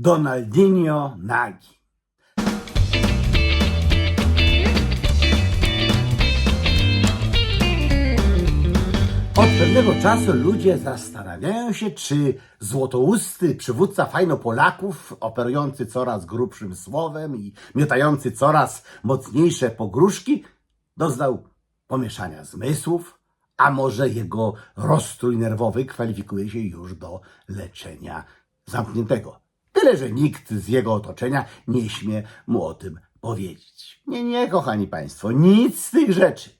Donaldinho nagi. Od pewnego czasu ludzie zastanawiają się, czy złotousty przywódca fajno Polaków, operujący coraz grubszym słowem i miotający coraz mocniejsze pogróżki, doznał pomieszania zmysłów, a może jego rozstrój nerwowy kwalifikuje się już do leczenia zamkniętego. Tyle, że nikt z jego otoczenia nie śmie mu o tym powiedzieć. Nie, nie, kochani Państwo, nic z tych rzeczy.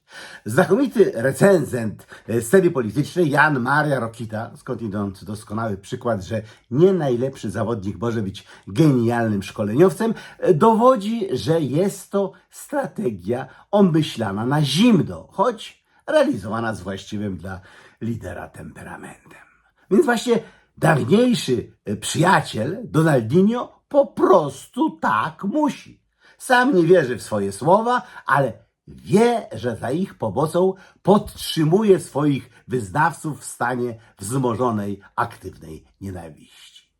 Znakomity recenzent e, sceny politycznej Jan Maria Rokita, skądinąd doskonały przykład, że nie najlepszy zawodnik może być genialnym szkoleniowcem, e, dowodzi, że jest to strategia omyślana na zimno, choć realizowana z właściwym dla lidera temperamentem. Więc właśnie dawniejszy e, przyjaciel Donaldinho po prostu tak musi. Sam nie wierzy w swoje słowa, ale wie, że za ich pomocą podtrzymuje swoich wyznawców w stanie wzmożonej, aktywnej nienawiści.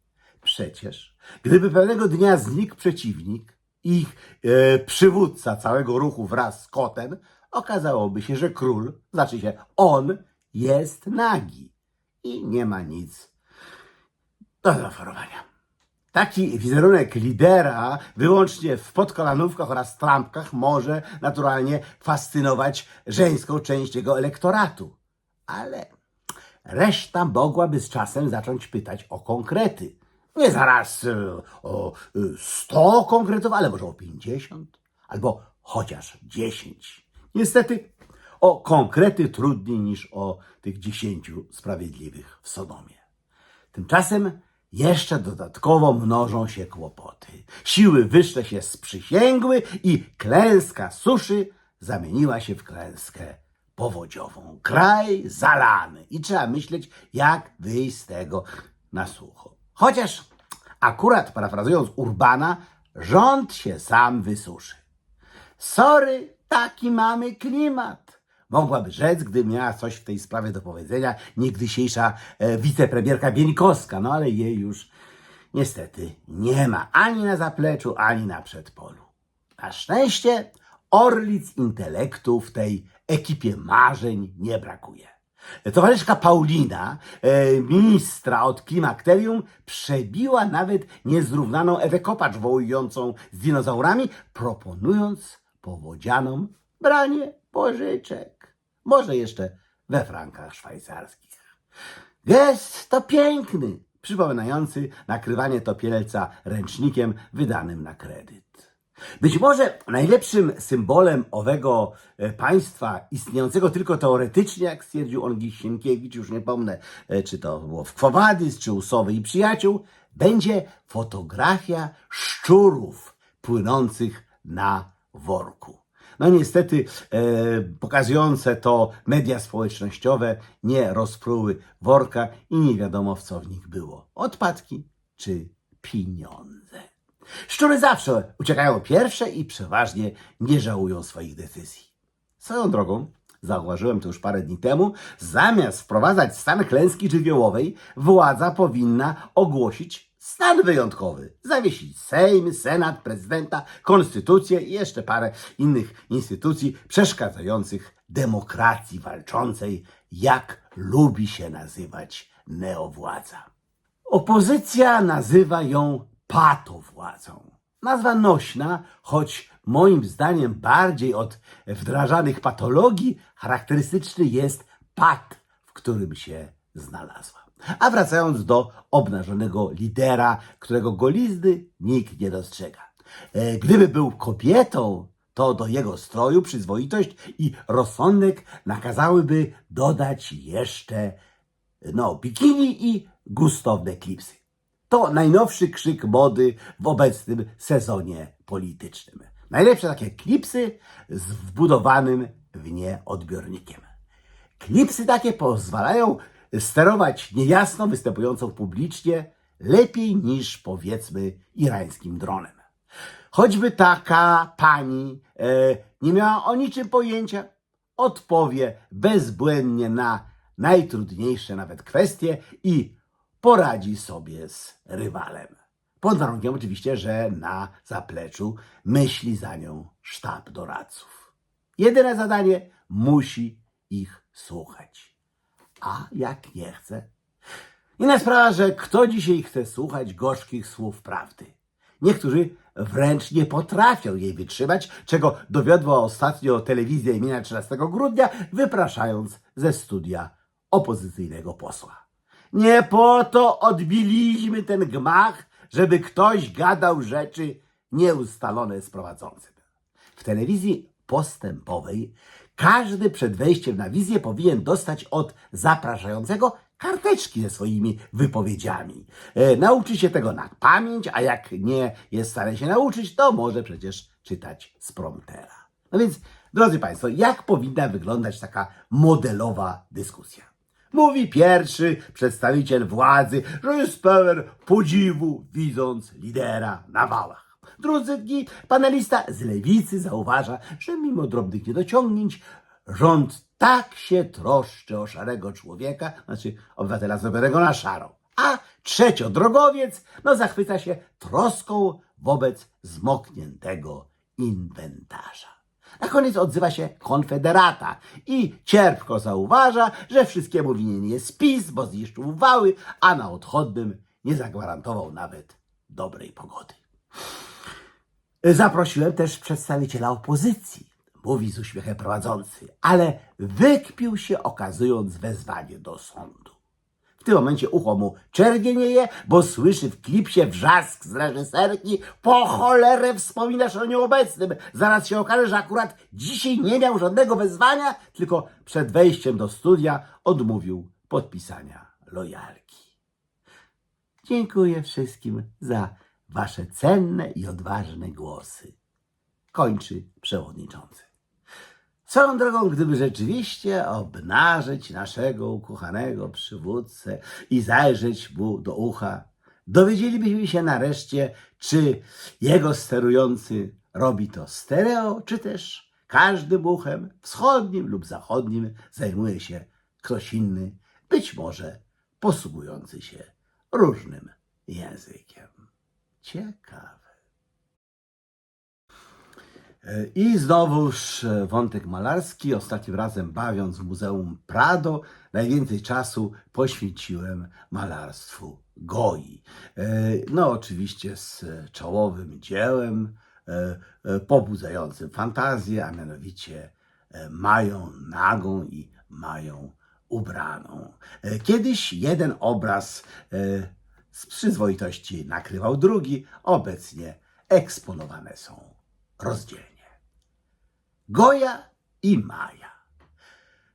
Przecież, gdyby pewnego dnia znikł przeciwnik, ich e, przywódca całego ruchu wraz z kotem, okazałoby się, że król, znaczy się on, jest nagi i nie ma nic do zaoferowania. Taki wizerunek lidera wyłącznie w podkolanówkach oraz trampkach może naturalnie fascynować żeńską część jego elektoratu. Ale reszta mogłaby z czasem zacząć pytać o konkrety. Nie zaraz e, o e, 100 konkretów, ale może o 50 albo chociaż 10. Niestety o konkrety trudniej niż o tych 10 sprawiedliwych w Sodomie. Tymczasem jeszcze dodatkowo mnożą się kłopoty. Siły wyższe się sprzysięgły i klęska suszy zamieniła się w klęskę powodziową. Kraj zalany i trzeba myśleć, jak wyjść z tego na sucho. Chociaż akurat parafrazując Urbana, rząd się sam wysuszy. Sorry, taki mamy klimat. Mogłaby rzec, gdy miała coś w tej sprawie do powiedzenia niegdysiejsza e, wicepremierka Bieńkowska, no ale jej już niestety nie ma ani na zapleczu, ani na przedpolu. Na szczęście orlic intelektu w tej ekipie marzeń nie brakuje. Towarzyszka Paulina, e, ministra od klimakterium, przebiła nawet niezrównaną Ewę Kopacz wołującą z dinozaurami, proponując powodzianom branie pożyczek. Może jeszcze we frankach szwajcarskich. Gest to piękny, przypominający nakrywanie topielca ręcznikiem wydanym na kredyt. Być może najlepszym symbolem owego e, państwa, istniejącego tylko teoretycznie, jak stwierdził on Sienkiewicz, już nie pomnę, e, czy to było w Kwowadys, czy u Sowy i Przyjaciół, będzie fotografia szczurów płynących na worku. No niestety e, pokazujące to media społecznościowe nie rozpruły worka i nie wiadomo w co w nich było. Odpadki czy pieniądze. Szczury zawsze uciekają pierwsze i przeważnie nie żałują swoich decyzji. Swoją drogą, zauważyłem to już parę dni temu, zamiast wprowadzać stan klęski żywiołowej, władza powinna ogłosić stan wyjątkowy. Zawiesić Sejm, Senat, prezydenta, konstytucję i jeszcze parę innych instytucji przeszkadzających demokracji walczącej, jak lubi się nazywać neowładza. Opozycja nazywa ją patowładzą. Nazwa nośna, choć moim zdaniem bardziej od wdrażanych patologii, charakterystyczny jest pat, w którym się znalazła. A wracając do obnażonego lidera, którego golizny nikt nie dostrzega. E, Gdyby był kobietą, to do jego stroju przyzwoitość i rozsądek nakazałyby dodać jeszcze no, bikini i gustowne klipsy. To najnowszy krzyk mody w obecnym sezonie politycznym. Najlepsze takie klipsy z wbudowanym w nie odbiornikiem. Klipsy takie pozwalają sterować niejasno występującą publicznie lepiej niż powiedzmy irańskim dronem. Choćby taka pani e, nie miała o niczym pojęcia, odpowie bezbłędnie na najtrudniejsze nawet kwestie i poradzi sobie z rywalem. Pod warunkiem oczywiście, że na zapleczu myśli za nią sztab doradców. Jedyne zadanie musi ich słuchać. A jak nie chce? Inna sprawa, że kto dzisiaj chce słuchać gorzkich słów prawdy? Niektórzy wręcz nie potrafią jej wytrzymać, czego dowiodła ostatnio telewizja imienia 13 grudnia, wypraszając ze studia opozycyjnego posła. Nie po to odbiliśmy ten gmach, żeby ktoś gadał rzeczy nieustalone z prowadzącym. W telewizji postępowej każdy przed wejściem na wizję powinien dostać od zapraszającego karteczki ze swoimi wypowiedziami. E, nauczy się tego na pamięć, a jak nie jest w stanie się nauczyć, to może przecież czytać z promptera. No więc, drodzy Państwo, jak powinna wyglądać taka modelowa dyskusja? Mówi pierwszy przedstawiciel władzy, że jest pełen podziwu, widząc lidera na wałach. Dni panelista z lewicy zauważa, że mimo drobnych niedociągnięć rząd tak się troszczy o szarego człowieka, znaczy obywatela zrobionego na szaro. A trzeciodrogowiec no, zachwyca się troską wobec zmokniętego inwentarza. Na koniec odzywa się Konfederata i cierpko zauważa, że wszystkiemu winien jest PiS, bo zniszczył wały, a na odchodnym nie zagwarantował nawet dobrej pogody. Zaprosiłem też przedstawiciela opozycji, mówi z uśmiechem prowadzący, ale wykpił się okazując wezwanie do sądu. W tym momencie ucho mu czerwienieje, bo słyszy w klipsie wrzask z reżyserki po cholerę wspominasz o nieobecnym. Zaraz się okaże, że akurat dzisiaj nie miał żadnego wezwania, tylko przed wejściem do studia odmówił podpisania lojalki. Dziękuję wszystkim za wasze cenne i odważne głosy. Kończy przewodniczący. Swoją drogą, gdyby rzeczywiście obnażyć naszego ukochanego przywódcę i zajrzeć mu do ucha, dowiedzielibyśmy się nareszcie, czy jego sterujący robi to stereo, czy też każdym uchem, wschodnim lub zachodnim, zajmuje się ktoś inny, być może posługujący się różnym językiem. Ciekawe. E, I znowuż e, wątek malarski. Ostatnim razem bawiąc w Muzeum Prado, najwięcej czasu poświęciłem malarstwu Goi. E, No, oczywiście z czołowym dziełem pobudzającym fantazję, a mianowicie mają nagą i mają ubraną. Kiedyś jeden obraz z przyzwoitości nakrywał drugi, obecnie eksponowane są rozdzielnie. Goja i Maja.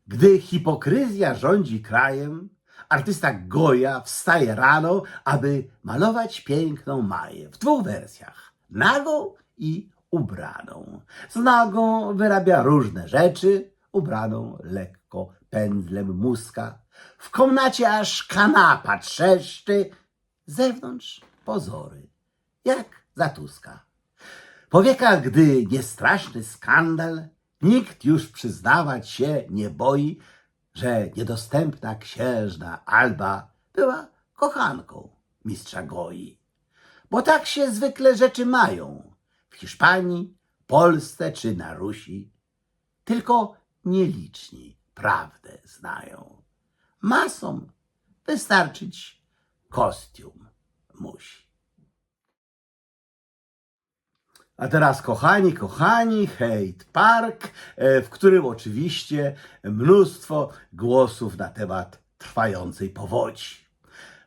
Gdy hipokryzja rządzi krajem, artysta Goja wstaje rano, aby malować piękną Maję w dwóch wersjach: nagą i ubraną. Z nagą wyrabia różne rzeczy, ubraną lekko pędzlem muska. W komnacie aż kanapa trzeszczy, zewnątrz pozory, jak zatuska. Po wiekach, gdy niestraszny skandal, nikt już przyznawać się nie boi, że niedostępna księżna Alba była kochanką mistrza Goi. Bo tak się zwykle rzeczy mają w Hiszpanii, Polsce czy na Rusi. Tylko nieliczni prawdę znają. Masom wystarczyć kostium musi. A teraz, kochani, kochani, hejt park, e, w którym oczywiście mnóstwo głosów na temat trwającej powodzi.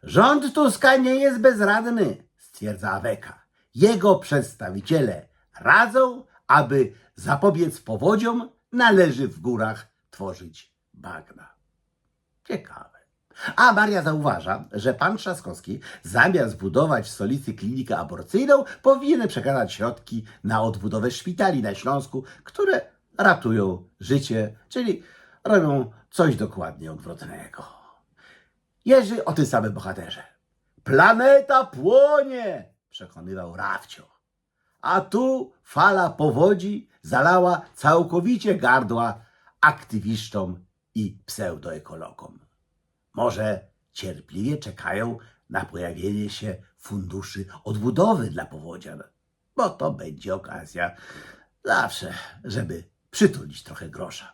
Rząd Tuska nie jest bezradny, stwierdza Aweka. Jego przedstawiciele radzą, aby zapobiec powodziom, należy w górach tworzyć bagna. Ciekawe. A Maria zauważa, że pan Trzaskowski zamiast budować w stolicy klinikę aborcyjną, powinien przekazać środki na odbudowę szpitali na Śląsku, które ratują życie, czyli robią coś dokładnie odwrotnego. Jerzy o tym samym bohaterze. Planeta płonie, przekonywał Rafcio. A tu fala powodzi zalała całkowicie gardła aktywistom i pseudoekologom. Może cierpliwie czekają na pojawienie się funduszy odbudowy dla powodzian, bo to będzie okazja zawsze, żeby przytulić trochę grosza.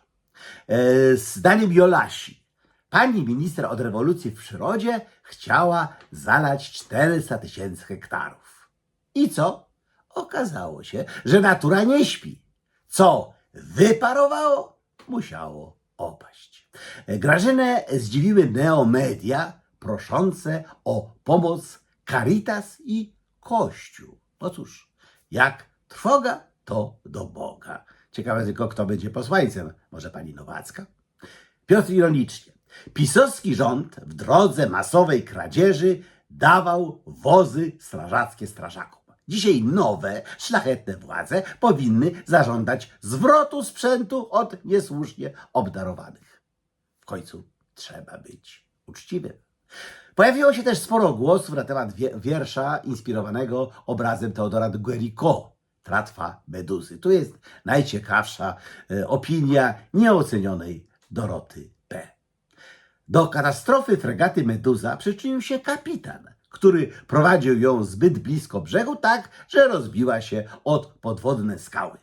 E, Zdaniem Jolasi, pani minister od rewolucji w przyrodzie chciała zalać 400 tysięcy hektarów. I co? Okazało się, że natura nie śpi. Co wyparowało, musiało opaść. Grażynę zdziwiły neomedia proszące o pomoc Caritas i Kościół. No cóż, jak trwoga, to do Boga. Ciekawe tylko, kto będzie posłańcem. Może pani Nowacka? Piotr ironicznie. Pisowski rząd w drodze masowej kradzieży dawał wozy strażackie strażakom. Dzisiaj nowe, szlachetne władze powinny zażądać zwrotu sprzętu od niesłusznie obdarowanych. W końcu trzeba być uczciwym. Pojawiło się też sporo głosów na temat wie- wiersza inspirowanego obrazem Teodora de Tratwa Meduzy. Tu jest najciekawsza e, opinia nieocenionej Doroty P. Do katastrofy fregaty Meduza przyczynił się kapitan, który prowadził ją zbyt blisko brzegu, tak że rozbiła się od podwodne skały.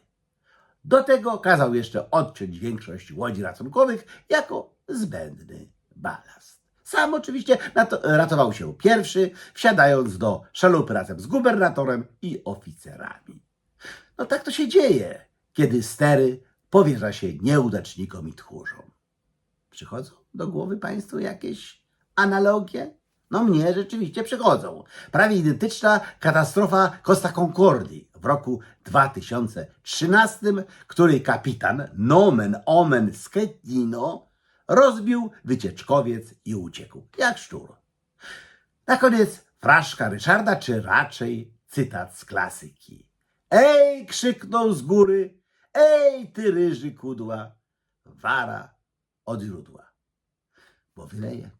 Do tego kazał jeszcze odciąć większość łodzi ratunkowych jako zbędny balast. Sam oczywiście ratował się pierwszy, wsiadając do szalupy razem z gubernatorem i oficerami. No tak to się dzieje, kiedy stery powierza się nieudacznikom i tchórzom. Przychodzą do głowy Państwu jakieś analogie? No mnie rzeczywiście przychodzą. Prawie identyczna katastrofa Costa Concordii w roku 2013, której kapitan nomen omen Schettino rozbił wycieczkowiec i uciekł, jak szczur. Na koniec fraszka Ryszarda, czy raczej cytat z klasyki. Ej, krzyknął z góry, ej, ty ryży kudła, wara od źródła, bo wyleje.